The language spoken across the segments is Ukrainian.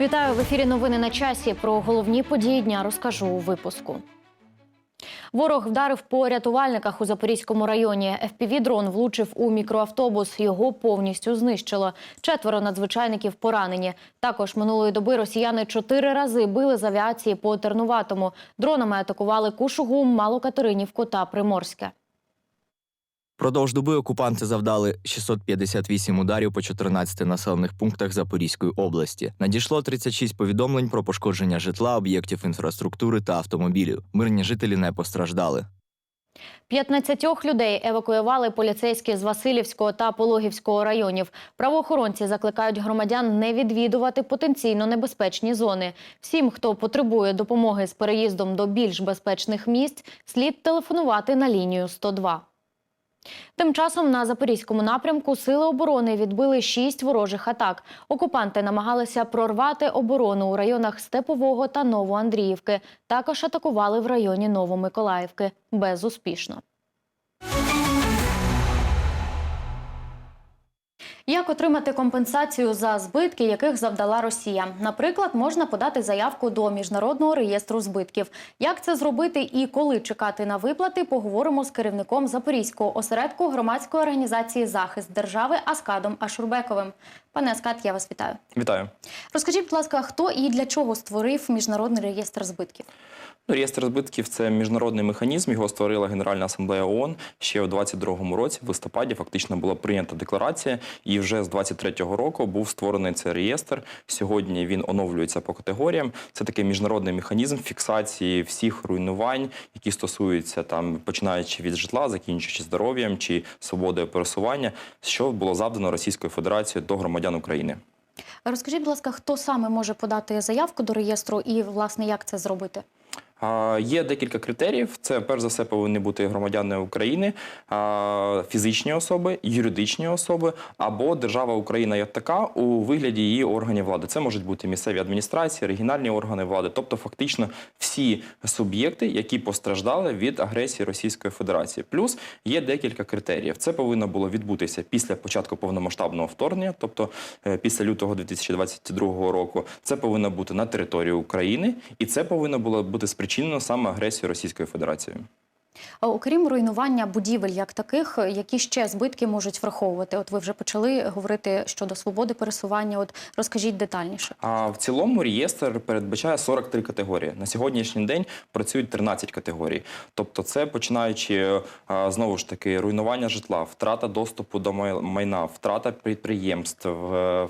Вітаю в ефірі. Новини на часі. Про головні події дня розкажу у випуску. Ворог вдарив по рятувальниках у Запорізькому районі. ФПВ-дрон влучив у мікроавтобус. Його повністю знищило. Четверо надзвичайників поранені. Також минулої доби росіяни чотири рази били з авіації по Тернуватому. Дронами атакували Кушугум, Малокатеринівку та Приморське. Продовж доби окупанти завдали 658 ударів по 14 населених пунктах Запорізької області. Надійшло 36 повідомлень про пошкодження житла, об'єктів інфраструктури та автомобілів. Мирні жителі не постраждали. 15 людей евакуювали поліцейські з Васильівського та Пологівського районів. Правоохоронці закликають громадян не відвідувати потенційно небезпечні зони. Всім, хто потребує допомоги з переїздом до більш безпечних місць, слід телефонувати на лінію 102. Тим часом на запорізькому напрямку сили оборони відбили шість ворожих атак. Окупанти намагалися прорвати оборону у районах Степового та Новоандріївки. Також атакували в районі Новомиколаївки безуспішно. Як отримати компенсацію за збитки, яких завдала Росія? Наприклад, можна подати заявку до міжнародного реєстру збитків. Як це зробити і коли чекати на виплати, поговоримо з керівником Запорізького осередку громадської організації Захист держави Аскадом Ашурбековим. Пане Аскад, я вас вітаю. Вітаю. Розкажіть, будь ласка, хто і для чого створив міжнародний реєстр збитків? Ну, реєстр збитків це міжнародний механізм. Його створила Генеральна асамблея ООН ще у 22-му році. В листопаді фактично була прийнята декларація, і вже з 23-го року був створений цей реєстр. Сьогодні він оновлюється по категоріям. Це такий міжнародний механізм фіксації всіх руйнувань, які стосуються там, починаючи від житла, закінчуючи здоров'ям чи свободою пересування, що було завдано Російською Федерацією до громадян України. Розкажіть, будь ласка, хто саме може подати заявку до реєстру і, власне, як це зробити? Є декілька критеріїв. Це перш за все повинні бути громадяни України, фізичні особи, юридичні особи або держава Україна як така у вигляді її органів влади. Це можуть бути місцеві адміністрації, регіональні органи влади, тобто фактично всі суб'єкти, які постраждали від агресії Російської Федерації. Плюс є декілька критеріїв. Це повинно було відбутися після початку повномасштабного вторгнення, тобто е, після лютого 2022 року. Це повинно бути на території України, і це повинно було бути спричинено саме агресією Російської Федерації. Окрім руйнування будівель як таких, які ще збитки можуть враховувати? От ви вже почали говорити щодо свободи пересування. От розкажіть детальніше. А в цілому реєстр передбачає 43 категорії. На сьогоднішній день працюють 13 категорій. Тобто, це починаючи знову ж таки руйнування житла, втрата доступу до май- майна, втрата підприємств. е,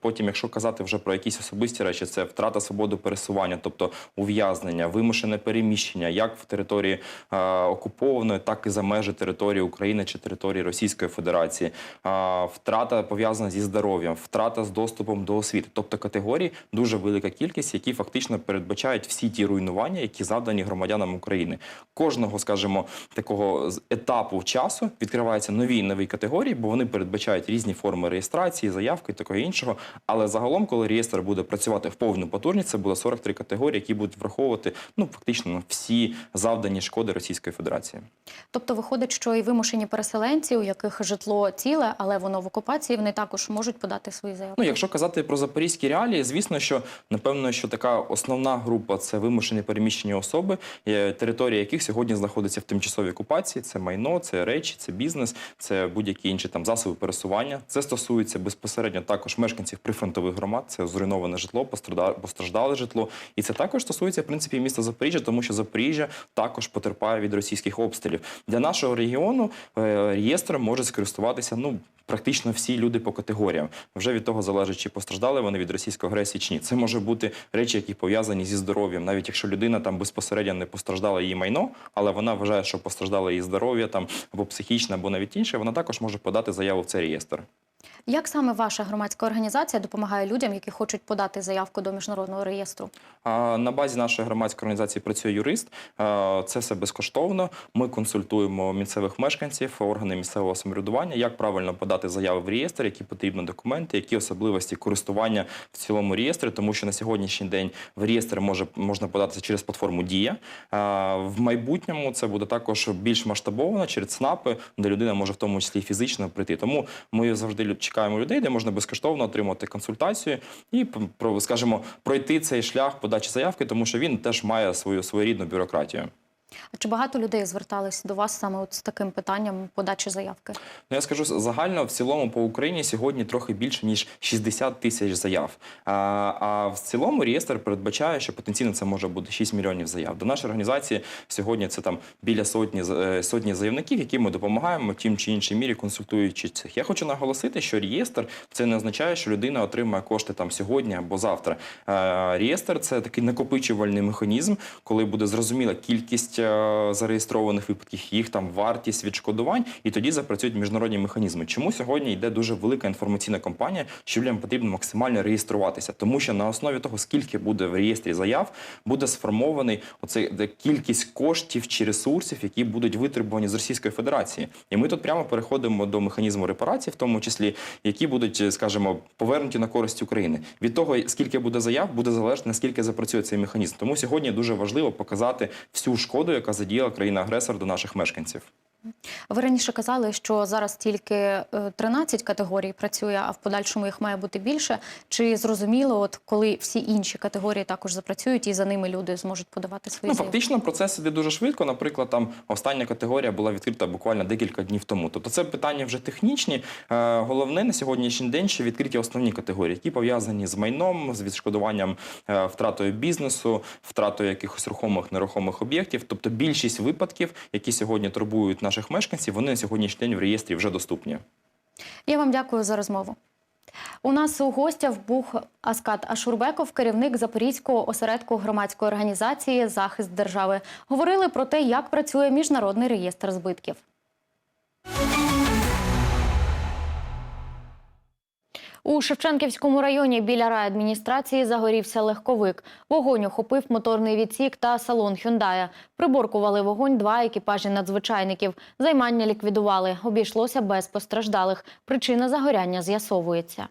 Потім, якщо казати вже про якісь особисті речі, це втрата свободи пересування, тобто ув'язнення, вимушене переміщення, як в території е, окупованої, так і за межі території України чи території Російської Федерації, втрата пов'язана зі здоров'ям, втрата з доступом до освіти. Тобто категорій дуже велика кількість, які фактично передбачають всі ті руйнування, які завдані громадянам України. Кожного, скажімо, такого етапу часу відкриваються нові нові категорії, бо вони передбачають різні форми реєстрації, заявки і такого іншого. Але загалом, коли реєстр буде працювати в повну потужність, це буде 43 категорії, які будуть враховувати ну фактично всі завдані шкоди Російської Федерації. Тобто виходить, що і вимушені переселенці, у яких житло ціле, але воно в окупації, вони також можуть подати свої заявки. Ну, якщо казати про запорізькі реалії, звісно, що напевно, що така основна група це вимушені переміщені особи, е, територія яких сьогодні знаходиться в тимчасовій окупації. Це майно, це речі, це бізнес, це будь-які інші там засоби пересування. Це стосується безпосередньо також мешканців прифронтових громад. Це зруйноване житло, постражда- постраждале житло, і це також стосується в принципі міста Запоріжжя, тому що Запоріжжя також потерпає від російських обстрілів. Для нашого регіону е, реєстром може скористуватися ну практично всі люди по категоріям. Вже від того залежить, чи постраждали вони від російської агресії чи ні. Це може бути речі, які пов'язані зі здоров'ям, навіть якщо людина там безпосередньо не постраждала її майно, але вона вважає, що постраждало її здоров'я там або психічне, або навіть інше, вона також може подати заяву в цей реєстр. Як саме ваша громадська організація допомагає людям, які хочуть подати заявку до міжнародного реєстру? На базі нашої громадської організації працює юрист. Це все безкоштовно. Ми консультуємо місцевих мешканців, органи місцевого самоврядування, як правильно подати заяви в реєстр, які потрібні документи, які особливості користування в цілому реєстрі, тому що на сьогоднішній день в реєстр може можна податися через платформу Дія. В майбутньому це буде також більш масштабовано через ЦНАПи, де людина може в тому числі фізично прийти. Тому ми завжди лю- чекаємо людей, де можна безкоштовно отримати консультацію і скажімо, пройти цей шлях подачі заявки, тому що він теж має свою своєрідну бюрократію. А чи багато людей звертались до вас саме от з таким питанням подачі заявки? Ну, я скажу загально в цілому по Україні сьогодні трохи більше ніж 60 тисяч заяв. А, а в цілому реєстр передбачає, що потенційно це може бути 6 мільйонів заяв. До нашої організації сьогодні це там біля сотні е, сотні заявників, яким ми допомагаємо в тім чи іншій мірі, консультуючи цих. Я хочу наголосити, що реєстр це не означає, що людина отримає кошти там сьогодні або завтра. Е, Реєстр це такий накопичувальний механізм, коли буде зрозуміла кількість зареєстрованих випадків, їх там вартість відшкодувань, і тоді запрацюють міжнародні механізми. Чому сьогодні йде дуже велика інформаційна кампанія, що людям потрібно максимально реєструватися, тому що на основі того, скільки буде в реєстрі заяв, буде сформований оцей кількість коштів чи ресурсів, які будуть витребувані з Російської Федерації. І ми тут прямо переходимо до механізму репарації, в тому числі, які будуть, е, скажімо, повернуті на користь України. Від того, скільки буде заяв, буде залежати наскільки запрацює цей механізм. Тому сьогодні дуже важливо показати всю шкоду, яка задіяла країна-агресор до наших мешканців. Ви раніше казали, що зараз тільки е, 13 категорій працює, а в подальшому їх має бути більше. Чи зрозуміло, от коли всі інші категорії також запрацюють і за ними люди зможуть подавати свої Ну, фактично процес іде дуже швидко. Наприклад, там остання категорія була відкрита буквально декілька днів тому. Тобто це питання вже технічні. Е, Головне на сьогоднішній день, що відкриті основні категорії, які пов'язані з майном, з відшкодуванням е, втратою бізнесу, втратою якихось рухомих нерухомих об'єктів. Тобто більшість випадків, які сьогодні турбують наших мешканців, вони на сьогоднішній день в реєстрі вже доступні. Я вам дякую за розмову. У нас у гостях був Аскат Ашурбеков, керівник Запорізького осередку громадської організації Захист держави. Говорили про те, як працює міжнародний реєстр збитків. У Шевченківському районі біля райадміністрації загорівся легковик. Вогонь охопив моторний відсік та салон Хюндая. Приборкували вогонь два екіпажі надзвичайників. Займання ліквідували. Обійшлося без постраждалих. Причина загоряння з'ясовується.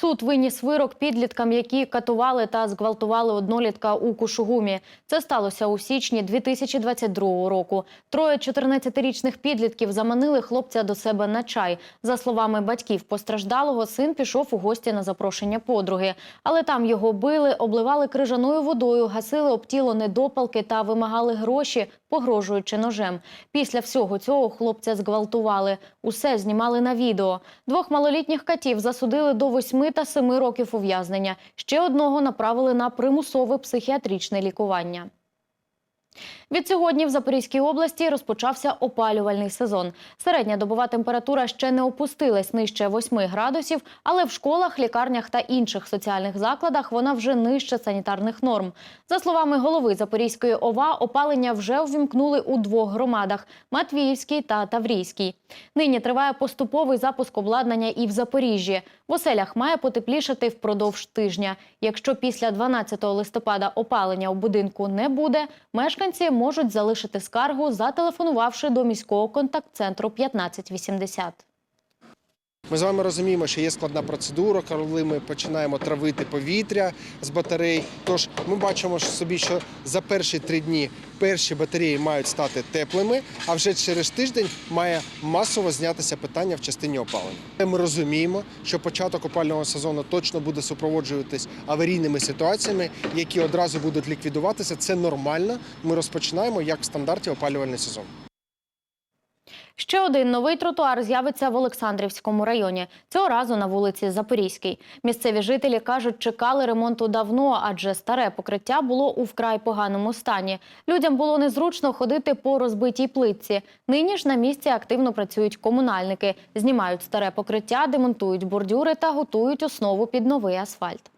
Суд виніс вирок підліткам, які катували та зґвалтували однолітка у Кушугумі. Це сталося у січні 2022 року. Троє 14-річних підлітків заманили хлопця до себе на чай. За словами батьків постраждалого, син пішов у гості на запрошення подруги. Але там його били, обливали крижаною водою, гасили об тіло недопалки та вимагали гроші, погрожуючи ножем. Після всього цього хлопця зґвалтували. Усе знімали на відео. Двох малолітніх катів засудили до 8 та 7 років ув'язнення. Ще одного направили на примусове психіатричне лікування. Від сьогодні в Запорізькій області розпочався опалювальний сезон. Середня добова температура ще не опустилась нижче 8 градусів, але в школах, лікарнях та інших соціальних закладах вона вже нижче санітарних норм. За словами голови Запорізької ОВА, опалення вже увімкнули у двох громадах – Матвіївській та Таврійській. Нині триває поступовий запуск обладнання і в Запоріжжі. В оселях має потеплішати впродовж тижня. Якщо після 12 листопада опалення у будинку не буде, мешканці можуть залишити скаргу, зателефонувавши до міського контакт-центру 1580. Ми з вами розуміємо, що є складна процедура, коли ми починаємо травити повітря з батарей. Тож ми бачимо собі, що за перші три дні перші батареї мають стати теплими, а вже через тиждень має масово знятися питання в частині опалення. Ми розуміємо, що початок опального сезону точно буде супроводжуватись аварійними ситуаціями, які одразу будуть ліквідуватися. Це нормально. Ми розпочинаємо як в стандарті опалювальний сезон. Ще один новий тротуар з'явиться в Олександрівському районі. Цього разу на вулиці Запорізькій. Місцеві жителі кажуть, чекали ремонту давно, адже старе покриття було у вкрай поганому стані. Людям було незручно ходити по розбитій плитці. Нині ж на місці активно працюють комунальники, знімають старе покриття, демонтують бордюри та готують основу під новий асфальт.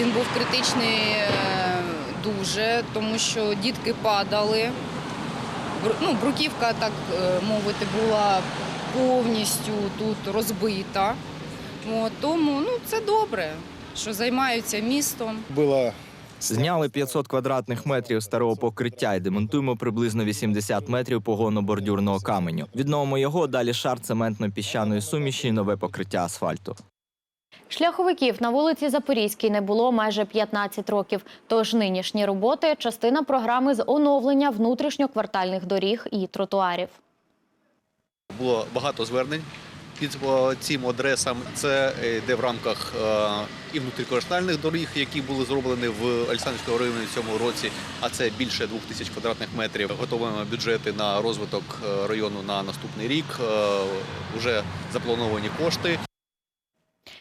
Він був критичний е, дуже, тому що дітки падали. Ну, бруківка, так е, мовити, була повністю тут розбита. От, тому ну, це добре, що займаються містом. Было Зняли 500 квадратних метрів старого покриття і демонтуємо приблизно 80 метрів погонно-бордюрного каменю. Відновимо його, далі шар цементно-піщаної суміші і нове покриття асфальту. Шляховиків на вулиці Запорізькій не було майже 15 років. Тож нинішні роботи частина програми з оновлення внутрішньоквартальних доріг і тротуарів. Було багато звернень під цим адресам. Це е, йде в рамках е, і внутріквартальних доріг, які були зроблені в Олександрівському районі в цьому році. А це більше двох тисяч квадратних метрів. Готуємо бюджети на розвиток е, району на наступний рік. Уже заплановані кошти.